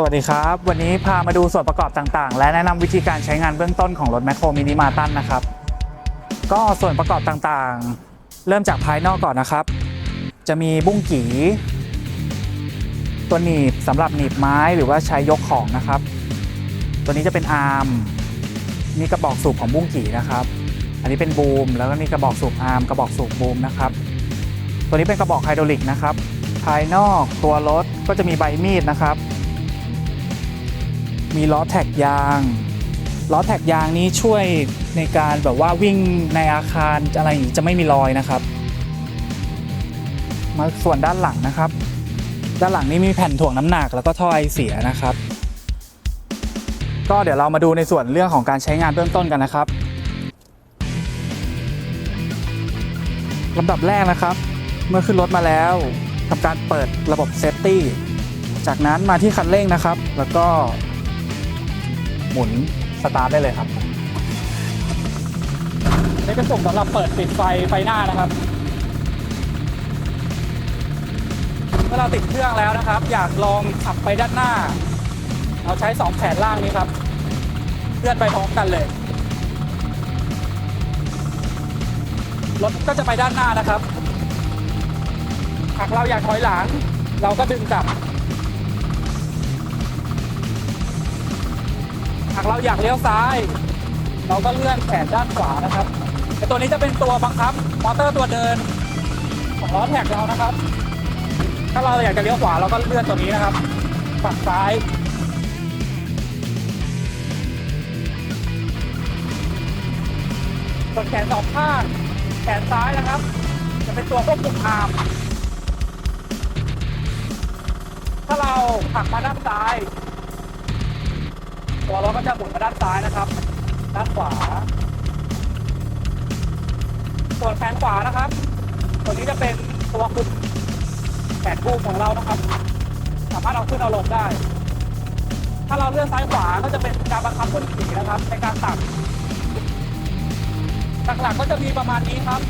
สวัสดีครับ วันนี้พามาดูส่วนประกอบต่างๆ และแนะนำวิธีการใช้งานเบื้องต้นของรถแมคโครมินิมาตันนะครับ ก็ส่วนประกอบต่างๆ เริ่มจากภายนอกก่อนนะครับ จะมีบุ้งกีตัวหนีบสำหรับหนีบไม้หรือว่าใช้ยกของนะครับ ตัวนี้จะเป็นอาร์มนี่กระบอกสูบของบุ้งกีนะครับ อันนี้เป็นบูมแล้วก็นี่กระบอกสูบอาร์มกระบอกสูบบูมนะครับ ตัวนี้เป็นกระบอกไฮดรอลิกนะครับ ภายนอกตัวรถก็จะมีใบมีดนะครับ มีล้อแท็กยางล้อแท็กยางนี้ช่วยในการแบบว่าวิ่งในอาคารอะไรอย่างนี้จะไม่มีรอยนะครับ มาส่วนด้านหลังนะครับ ด้านหลังนี้มีแผ่นถ่วงน้ำหนักแล้วก็ท่อไอเสียนะครับ ก็เดี๋ยวเรามาดูในส่วนเรื่องของการใช้งานเบื้องต้นกันนะครับลำดับแรกนะครับ เมื่อขึ้นรถมาแล้วทำการเปิดระบบเซฟตี้จากนั้นมาที่คันเร่งนะครับ แล้วก็ มุนสตาร์ทได้เลยครับนี่เป็นปุ่มสำหรับเปิดปิดไฟไฟหน้านะครับ เมื่อเราติดเครื่องแล้วนะครับ อยากลองขับไปด้านหน้า เราใช้สองแผนล่างนี้ครับเลื่อนไปพร้อมกันเลยรถก็จะไปด้านหน้านะครับ หากเราอยากถอยหลัง เราก็ดึงกลับากเราอยากเลี้ยวซ้าย เราก็เลื่อนแขนด้านขวานะครับแต่ตัวนี้จะเป็นตัวบังคับมอเตอร์ตัวเดินของล้อแท็กเรานะครับ ถ้าเราอยากจะเลี้ยวขวาเราก็เลื่อนตัวนี้นะครับฝั่งซ้ายส่วนแขนสองข้างแขนซ้ายนะครับ จะเป็นตัวควบคุมอามถ้าเราผลักมาด้านซ้าย ตัวเราก็จะหมุนมาด้านซ้ายนะครับ ด้านขวา ส่วนแขนขวานะครับ ตัวนี้จะเป็นตัวคุมแขนบูมของเรานะครับ สามารถเอาขึ้นเอาลงได้ ถ้าเราเลื่อนซ้ายขวาก็จะเป็นการบังคับขึ้นสีนะครับในการตัดหลักๆก็จะมีประมาณนี้ครับ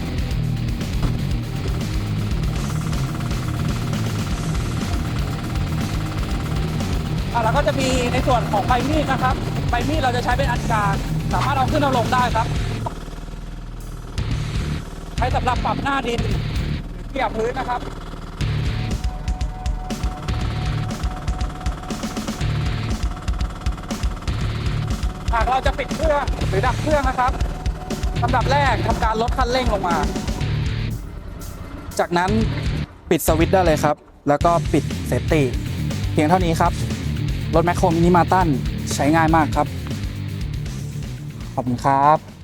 อะแล้วก็จะมีในส่วนของใบมีดนะครับใบมีดเราจะใช้เป็นอันกลางสามารถเอาขึ้นเอาลงได้ครับ ใช้สำหรับปรับหน้าดินเกี่ยวพื้นนะครับหากเราจะปิดเครื่องหรือดับเครื่องนะครับลำดับแรกทำการลดคันเร่งลงมา จากนั้นปิดสวิตช์ได้เลยครับ แล้วก็ปิดเซฟตี้เพียงเท่านี้ครับ รถแมคโครมินิมาตันใช้ง่ายมากครับ ขอบคุณครับ